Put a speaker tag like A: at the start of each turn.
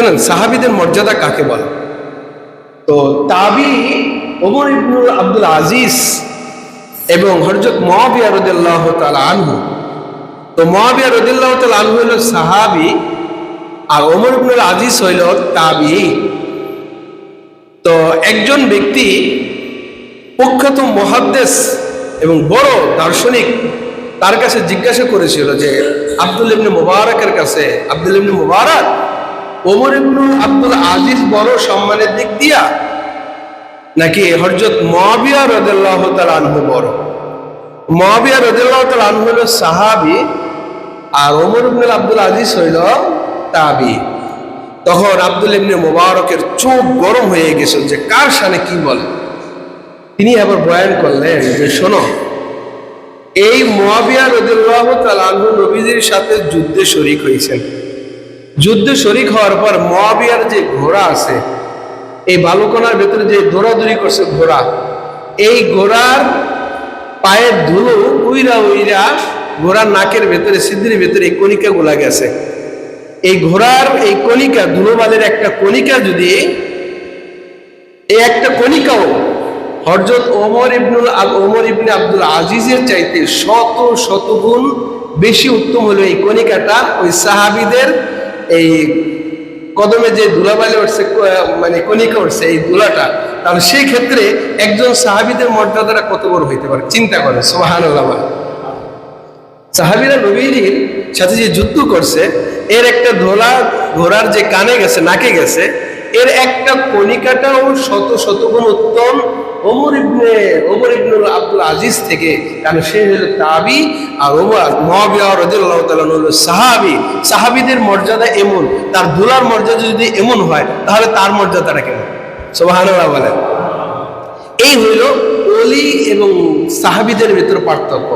A: শোনেন, সাহাবিদের মর্যাদা কাকে বলে? তো তাবি ওমর ইবনুল আব্দুল আজিজ এবং হরজত মহাবিয়া রদুল্লাহ তাল আনহু। তো মহাবিয়া রদুল্লাহ তাল আনহু হইল সাহাবি আর ওমর ইবনুল আজিজ হইল তাবি। তো একজন ব্যক্তি প্রখ্যাত মহাদ্দেশ এবং বড় দার্শনিক তার কাছে জিজ্ঞাসা করেছিল যে, আব্দুল ইবনে মুবারকের কাছে, আব্দুল ইবনে মুবারক ওমর ইবনু আব্দুল আজিজ বড় সম্মানের দিক দিয়া নাকি হরজত মহাবিয়া রদুল্লাহ তাল আনহু বড়? মহাবিয়া রদুল্লাহ তাল আনহু হল সাহাবি আর ওমর ইবনুল আব্দুল আজিজ হইল তাবি। তখন আব্দুল ইবনে মোবারকের চোখ গরম হয়ে গেছে যে কার সানে কি বলে? তিনি আবার বয়ান করলেন যে শোনো, এই মোয়াবিয়া রদুল্লাহ তালাহু নবীজির সাথে যুদ্ধে শরিক হয়েছেন। যুদ্ধে শরিক হওয়ার পর মোয়াবিয়ার যে ঘোড়া আছে, এই বালুকোনার ভেতরে যে দৌড়াদৌড়ি করছে ঘোড়া, এই ঘোড়ার পায়ের ধুলো উইরা উইরা ঘোড়ার নাকের ভেতরে সিদ্ধির ভেতরে এই কণিকা গুলা গেছে। এই ঘোড়ার এই কণিকা, ধুলোবালের একটা কণিকা যদি, এই একটা কণিকাও হরজত ওমর ইবনুল ওমর ইবনে আব্দুল আজিজের চাইতে শত শত গুণ বেশি উত্তম হলো এই কণিকাটা ওই সাহাবিদের এই কদমে যে দুলাবালি উঠছে মানে কণিকা উঠছে এই দুলাটা তাহলে সেই ক্ষেত্রে একজন সাহাবিদের মর্যাদাটা কত বড় হইতে পারে? চিন্তা করে সোহান সাহাবিরা নবীর সাথে যে যুদ্ধ করছে, এর একটা ধোলা, ঘোড়ার যে কানে গেছে, নাকে গেছে এর একটা কণিকাটাও শত শত গুণ উত্তম। ওমর ইবনে, ওমর ইবনুল আব্দুল আজিজ থেকে কারণ সে হলো তাবি আর ওমর মহাবিয়া রাদিয়াল্লাহু তাআলা হলো সাহাবি। সাহাবিদের মর্যাদা এমন, তার দুলার মর্যাদা যদি এমন হয়, তাহলে তার মর্যাদাটা কেমন? সুবহানাল্লাহ বলেন। এই হইল অলি এবং সাহাবিদের ভিতর পার্থক্য।